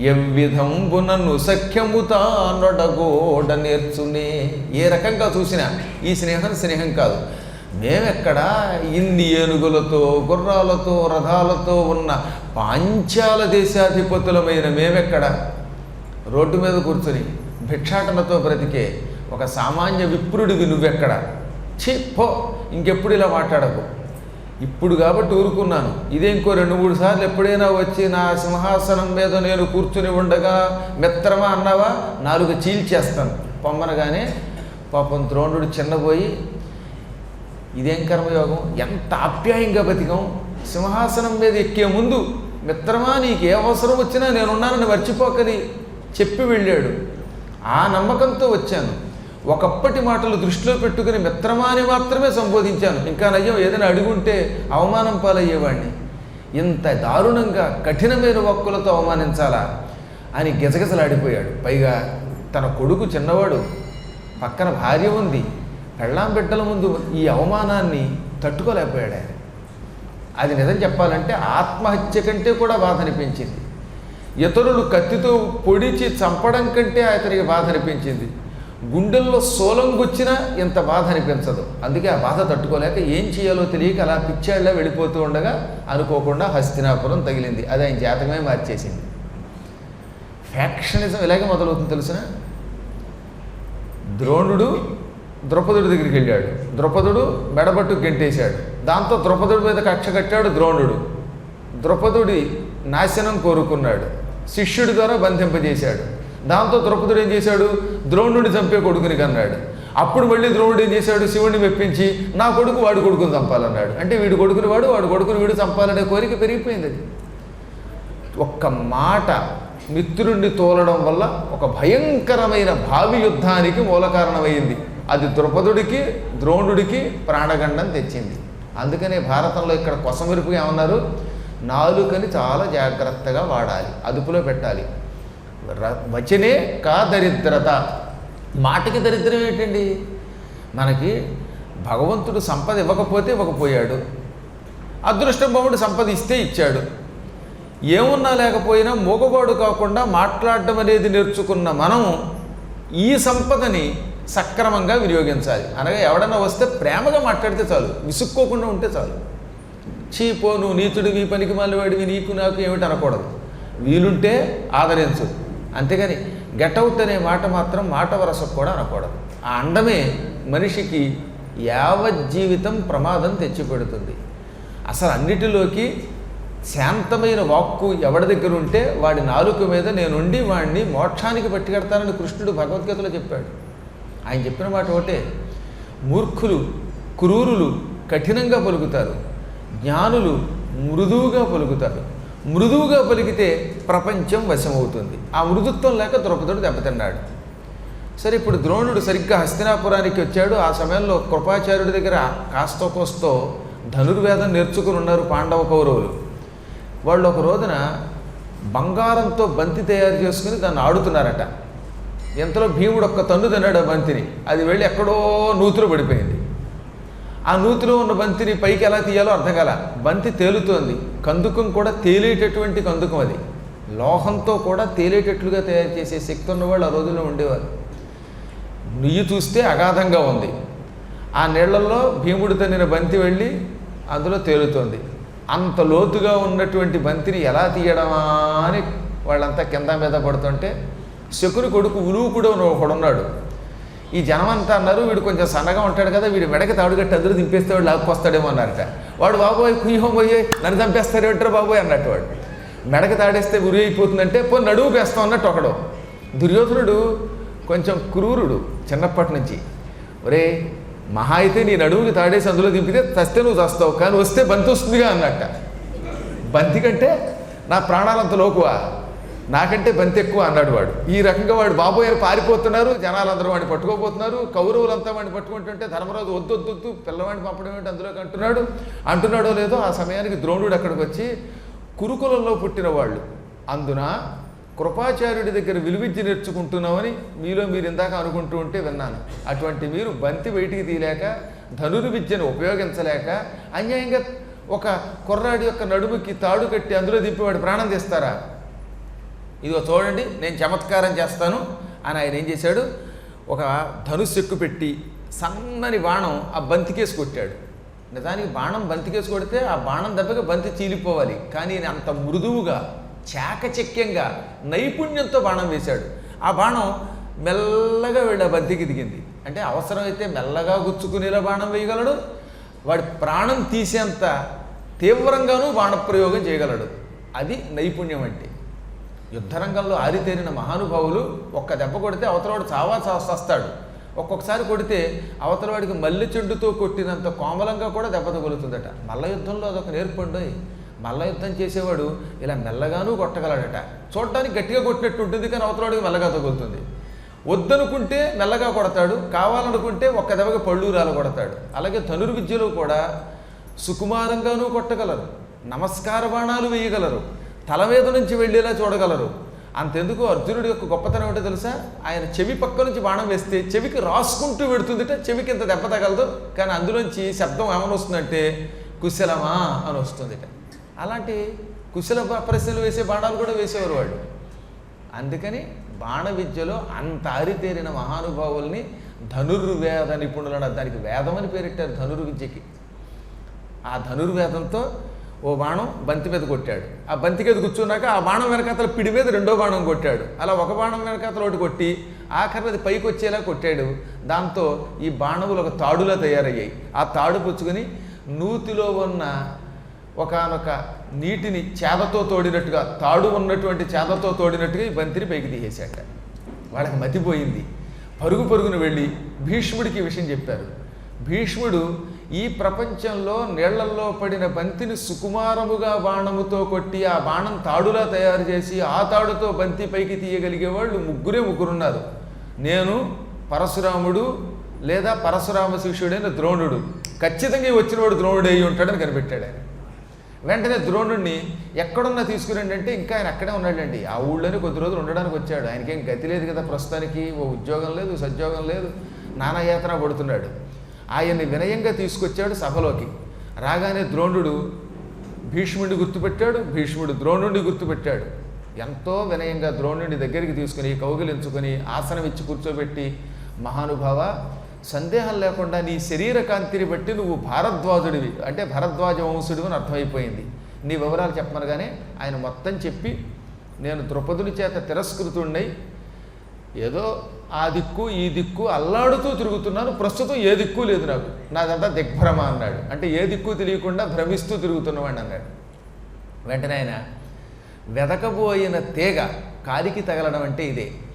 ఎవ్విధంబునను సఖ్యముతా నొడగోడ నేర్చునే. ఏ రకంగా చూసినా ఈ స్నేహం స్నేహం కాదు. మేమెక్కడ ఇన్ని ఏనుగులతో గుర్రాలతో రథాలతో ఉన్న పాంచాల దేశాధిపతులమైన మేమెక్కడ? రోడ్డు మీద కూర్చొని భిక్షాటనతో బ్రతికే ఒక సామాన్య విప్రుడివి నువ్వెక్కడ? ఛీ పో ఇంకెప్పుడు ఇలా మాట్లాడకు. ఇప్పుడు కాబట్టి ఊరుకున్నాను. ఇదే ఇంకో రెండు మూడు సార్లు ఎప్పుడైనా వచ్చి నా సింహాసనం మీద నేను కూర్చుని ఉండగా మిత్రమా అన్నావా? నాలుగు చీల్చేస్తాను పొమ్మనగానే పాపం ద్రోణుడు చిన్నపోయి ఇదేం కర్మయోగం? ఎంత ఆప్యాయంగా బతికం? సింహాసనం మీద ఎక్కే ముందు మిత్రమా నీకు ఏ అవసరం వచ్చినా నేనున్నానని మర్చిపోకని చెప్పి వెళ్ళాడు. ఆ నమ్మకంతో వచ్చాను. ఒకప్పటి మాటలు దృష్టిలో పెట్టుకుని మిత్రమాని మాత్రమే సంబోధించాను. ఇంకా నయ్యం ఏదైనా అడుగుంటే అవమానం పాలయ్యేవాడిని ఇంత దారుణంగా కఠినమైన వక్కులతో అవమానించాలా అని గిజగిజలాడిపోయాడు పైగా తన కొడుకు చిన్నవాడు పక్కన భార్య ఉంది పెళ్ళాం బిడ్డల ముందు ఈ అవమానాన్ని తట్టుకోలేకపోయాడు ఆయన. అది నిజం చెప్పాలంటే ఆత్మహత్య కంటే కూడా బాధ అనిపించింది. ఇతరులు కత్తితో పొడిచి చంపడం కంటే అతనికి బాధ అనిపించింది. గుండెల్లో సోలంగొచ్చినా ఇంత బాధ అనిపించదు. అందుకే ఆ బాధ తట్టుకోలేక ఏం చేయాలో తెలియక అలా పిచ్చాళ్ళ వెళ్ళిపోతూ ఉండగా అనుకోకుండా హస్తినాపురం తగిలింది. అది ఆయన జాతకమే మార్చేసింది. ఫ్యాక్షనిజం ఇలాగే మొదలవుతుంది తెలిసిన ద్రోణుడు ద్రౌపదుడి దగ్గరికి వెళ్ళాడు. ద్రౌపదుడు మెడబట్టు గెంటేశాడు. దాంతో ద్రౌపదుడి మీద కక్ష కట్టాడు ద్రోణుడు. ద్రౌపదుడి నాశనం కోరుకున్నాడు. శిష్యుడి ద్వారా బంధింపజేశాడు. దాంతో ద్రౌపదుడు ఏం చేశాడు? ద్రోణుడిని చంపే కొడుకుని కన్నాడు. అప్పుడు మళ్ళీ ద్రోణుడు ఏం చేశాడు? శివుడిని మెప్పించి నా కొడుకు వాడి కొడుకుని చంపాలన్నాడు. అంటే వీడి కొడుకుని వాడు వాడి కొడుకుని వీడు చంపాలనే కోరిక పెరిగిపోయింది అది. ఒక్క మాట మిత్రుణ్ణి తోలడం వల్ల ఒక భయంకరమైన భావి యుద్ధానికి మూల కారణమైంది. అది ద్రుపదుడికి ద్రోణుడికి ప్రాణగండం తెచ్చింది. అందుకనే భారతంలో ఇక్కడ కొసమెరుపు ఏమన్నారు? నాలుకని చాలా జాగ్రత్తగా వాడాలి అదుపులో పెట్టాలి. వచనే కా దరిద్రత. మాటకి దరిద్రం ఏంటండి? మనకి భగవంతుడు సంపద ఇవ్వకపోతే ఇవ్వకపోయాడు. అదృష్టం బాబుడు సంపద ఇస్తే ఇచ్చాడు. ఏమున్నా లేకపోయినా మూగబాడు కాకుండా మాట్లాడడం అనేది నేర్చుకున్న మనం ఈ సంపదని సక్రమంగా వినియోగించాలి. అనగా ఎవడన్నా వస్తే ప్రేమగా మాట్లాడితే చాలు. విసుక్కోకుండా ఉంటే చాలు. చీపో నువ్వు నీచుడివి పనికి మళ్ళీ వాడివి నీకు నాకు ఏమిటి అనకూడదు. వీలుంటే ఆదరించు. అంతేగాని గెటౌట్ అనే మాట మాత్రం మాట వరసకు కూడా అనకూడదు. ఆ అండమే మనిషికి యావజ్జీవితం ప్రమాదం తెచ్చిపెడుతుంది. అసలు అన్నిటిలోకి శాంతమైన వాక్కు ఎవడి దగ్గర ఉంటే వాడి నాలుక మీద నేనుండి వాడిని మోక్షానికి పట్టుకెడతానని కృష్ణుడు భగవద్గీతలో చెప్పాడు. ఆయన చెప్పిన మాట ఒకటే మూర్ఖులు క్రూరులు కఠినంగా పలుకుతారు. జ్ఞానులు మృదువుగా పలుకుతారు. మృదువుగా పలికితే ప్రపంచం వశమవుతుంది. ఆ మృదుత్వం లేక ద్రౌపదుడు దెబ్బతిన్నాడు. సరే ఇప్పుడు ద్రోణుడు సరిగ్గా హస్తినాపురానికి వచ్చాడు. ఆ సమయంలో కృపాచార్యుడి దగ్గర కాస్తో కోస్తో ధనుర్వేదం నేర్చుకుని ఉన్నారు పాండవ కౌరవులు వాళ్ళు ఒక రోజున బంగారంతో బంతి తయారు చేసుకుని దాన్ని ఆడుతున్నారట. ఎంతలో భీముడు ఒక్క తన్ను తిన్నాడు ఆ బంతిని. అది వెళ్ళి ఎక్కడో నూతులు పడిపోయింది. ఆ నూతిలో ఉన్న బంతిని పైకి ఎలా తీయాలో అర్థం కాల. బంతి తేలుతోంది. కందుకం కూడా తేలేటటువంటి కందుకం అది. లోహంతో కూడా తేలేటట్లుగా తయారు చేసే శక్తి ఉన్నవాళ్ళు ఆ రోజుల్లో ఉండేవారు. నుయ్యి చూస్తే అగాధంగా ఉంది. ఆ నీళ్ళలో భీముడు తన్నిన బంతి వెళ్ళి అందులో తేలుతోంది. అంత లోతుగా ఉన్నటువంటి బంతిని ఎలా తీయడమా అని వాళ్ళంతా కింద మీద పడుతుంటే శకుని కొడుకు ఉలువుకుడు కూడా ఒకడున్నాడు. ఈ జనం అంతా అన్నారు వీడు కొంచెం సన్నగా ఉంటాడు కదా వీడు మెడకి తాడుగట్టి అందరూ దింపేస్తే వాడు లాక్కొస్తాడేమో అన్నారట. వాడు బాబోయ్ కుయ్యం పోయి నన్ను చంపేస్తారేంటారు బాబోయ్? అన్నట్టు వాడు మెడకి తాడేస్తే ఉరి అయిపోతుందంటే పో నడువు వేస్తాం అన్నట్టు ఒకడు. దుర్యోధనుడు కొంచెం క్రూరుడు చిన్నప్పటి నుంచి. ఒరే మహా అయితే నీ నడువుకి తాడేసి అందులో దింపితే తస్తే నువ్వు చస్తావు కానీ వస్తే బంతి వస్తుందిగా అన్నట్ట. బంతి కంటే నా ప్రాణాలంత లోకువా? నాకంటే బంతి ఎక్కువ అన్నాడు వాడు. ఈ రకంగా వాడు బాబోయ్ పారిపోతున్నారు జనాలందరూ వాడిని పట్టుకోబోతున్నారు కౌరవులంతా వాడిని పట్టుకుంటుంటే ధర్మరాజు వద్దు వద్దు వద్దు పిల్లవాడిని పంపడం ఏంటి అందులోకి అంటున్నాడు. అంటున్నాడో లేదో ఆ సమయానికి ద్రోణుడు అక్కడికి వచ్చి కురుకులంలో పుట్టిన వాళ్ళు. అందున కృపాచార్యుడి దగ్గర విలువిద్య నేర్చుకుంటున్నామని మీలో మీరు ఇందాక అనుకుంటూ ఉంటే విన్నాను. అటువంటి మీరు బంతి బయటికి తీయలేక ధనుర్విద్యను ఉపయోగించలేక అన్యాయంగా ఒక కుర్రాడి యొక్క నడుముకి తాడు కట్టి అందులో దింపి ప్రాణం తీస్తారా? ఇదిగో చూడండి నేను చమత్కారం చేస్తాను అని ఆయన ఏం చేశాడు? ఒక ధనుస్సు ఎక్కు పెట్టి సన్నని బాణం ఆ బంతికేసి కొట్టాడు. నిజానికి బాణం బంతికేసి కొడితే ఆ బాణం దెబ్బకి బంతి చీలిపోవాలి. కానీ అంత మృదువుగా చాకచక్యంగా నైపుణ్యంతో బాణం వేశాడు. ఆ బాణం మెల్లగా వెళ్ళి ఆ బంతికి దిగింది. అంటే అవసరమైతే మెల్లగా గుచ్చుకునేలా బాణం వేయగలడు. వాడి ప్రాణం తీసేంత తీవ్రంగానూ బాణప్రయోగం చేయగలడు. అది నైపుణ్యం అంటే. యుద్ధరంగంలో ఆరితేరిన మహానుభావులు ఒక్క దెబ్బ కొడితే అవతలవాడు చావా వస్తాడు ఒక్కొక్కసారి కొడితే అవతలవాడికి మల్లె చెండుతో కొట్టినంత కోమలంగా కూడా దెబ్బ తగులుతుందట. మల్ల యుద్ధంలో అదొక నేర్పండోయ్. మల్ల యుద్ధం చేసేవాడు ఇలా మెల్లగానూ కొట్టగలడట. చూడటానికి గట్టిగా కొట్టినట్టు ఉంటుంది కానీ అవతలవాడికి మెల్లగా తగులుతుంది. వద్దనుకుంటే మెల్లగా కొడతాడు కావాలనుకుంటే ఒక్క దెబ్బకి పళ్ళూరాలు కొడతాడు. అలాగే ధనుర్విద్యలో కూడా సుకుమారంగానూ కొట్టగలరు నమస్కార బాణాలు వేయగలరు. తల మీద నుంచి వెళ్ళేలా చూడగలరు. అంతెందుకు అర్జునుడి యొక్క గొప్పతనం ఏంటో తెలుసా? ఆయన చెవి పక్క నుంచి బాణం వేస్తే చెవికి రాసుకుంటూ పెడుతుందిట చెవికి ఇంత దెబ్బ తగలదు కానీ అందులోంచి శబ్దం ఏమని వస్తుందంటే కుశలమా అని వస్తుందిట. అలాంటి కుశల ప్రశ్నలు వేసే బాణాలు కూడా వేసేవారు వాళ్ళు. అందుకని బాణ విద్యలో అంత ఆరితేరిన మహానుభావుల్ని ధనుర్వేద నిపుణులను దానికి వేదం అని పేరెట్టారు ధనుర్విద్యకి. ఆ ధనుర్వేదంతో ఓ బాణం బంతి మీద కొట్టాడు. ఆ బంతి మీద కూర్చున్నాక ఆ బాణం వెనకాతల పిడి మీద రెండో బాణం కొట్టాడు. అలా ఒక బాణం వెనకాతల ఒకటి కొట్టి ఆఖరిది పైకి వచ్చేలా కొట్టాడు. దాంతో ఈ బాణములు ఒక తాడులా తయారయ్యాయి. ఆ తాడు పుచ్చుకొని నూతిలో ఉన్న ఒకానొక నీటిని చేదతో తోడినట్టుగా తాడు ఉన్నటువంటి చేదతో తోడినట్టుగా ఈ బంతిని పైకి తీసేశాట. వాళ్ళకి మతిపోయింది పరుగు పరుగున వెళ్ళి భీష్ముడికి విషయం చెప్పారు. భీష్ముడు ఈ ప్రపంచంలో నీళ్ళల్లో పడిన బంతిని సుకుమారముగా బాణముతో కొట్టి ఆ బాణం తాడులా తయారు చేసి ఆ తాడుతో బంతి పైకి తీయగలిగే వాళ్ళు ముగ్గురే ముగ్గురున్నారు. నేను పరశురాముడు లేదా పరశురామ శిష్యుడైన ద్రోణుడు. ఖచ్చితంగా వచ్చినవాడు ద్రోణుడు అయి ఉంటాడని కనిపెట్టాడు ఆయన. వెంటనే ద్రోణుడిని ఎక్కడున్నా తీసుకురండి అంటే ఇంకా ఆయన అక్కడే ఉన్నాడండి. ఆ ఊళ్ళోనే కొద్ది రోజులు ఉండడానికి వచ్చాడు. ఆయనకేం గతి లేదు కదా ప్రస్తుతానికి ఓ ఉద్యోగం లేదు సద్యోగం లేదు. నానాయాతన పడుతున్నాడు. ఆయన్ని వినయంగా తీసుకొచ్చాడు సభలోకి. రాగానే ద్రోణుడు భీష్ముడిని గుర్తుపెట్టాడు భీష్ముడు ద్రోణుడిని గుర్తుపెట్టాడు. ఎంతో వినయంగా ద్రోణుడిని దగ్గరికి తీసుకుని కౌగిలించుకొని ఆసనం ఇచ్చి కూర్చోబెట్టి మహానుభావ సందేహం లేకుండా నీ శరీర కాంతిని బట్టి నువ్వు భారద్వాజుడివి అంటే భరద్వాజ వంశుడివి అని అర్థమైపోయింది. నీ వివరాలు చెప్పమనగానే ఆయన మొత్తం చెప్పి నేను ద్రుపదుని చేత తిరస్కృతుడినై ఏదో ఆ దిక్కు ఈ దిక్కు అల్లాడుతూ తిరుగుతున్నాను ప్రస్తుతం ఏ దిక్కు లేదు నాకు. నాదంతా దిగ్భ్రమ అన్నాడు. అంటే ఏ దిక్కు తెలియకుండా భ్రమిస్తూ తిరుగుతున్నవాడిని అన్నాడు. వెంటనే ఆయన వెదకబోయిన తీగ కాలికి తగలడం అంటే ఇదే.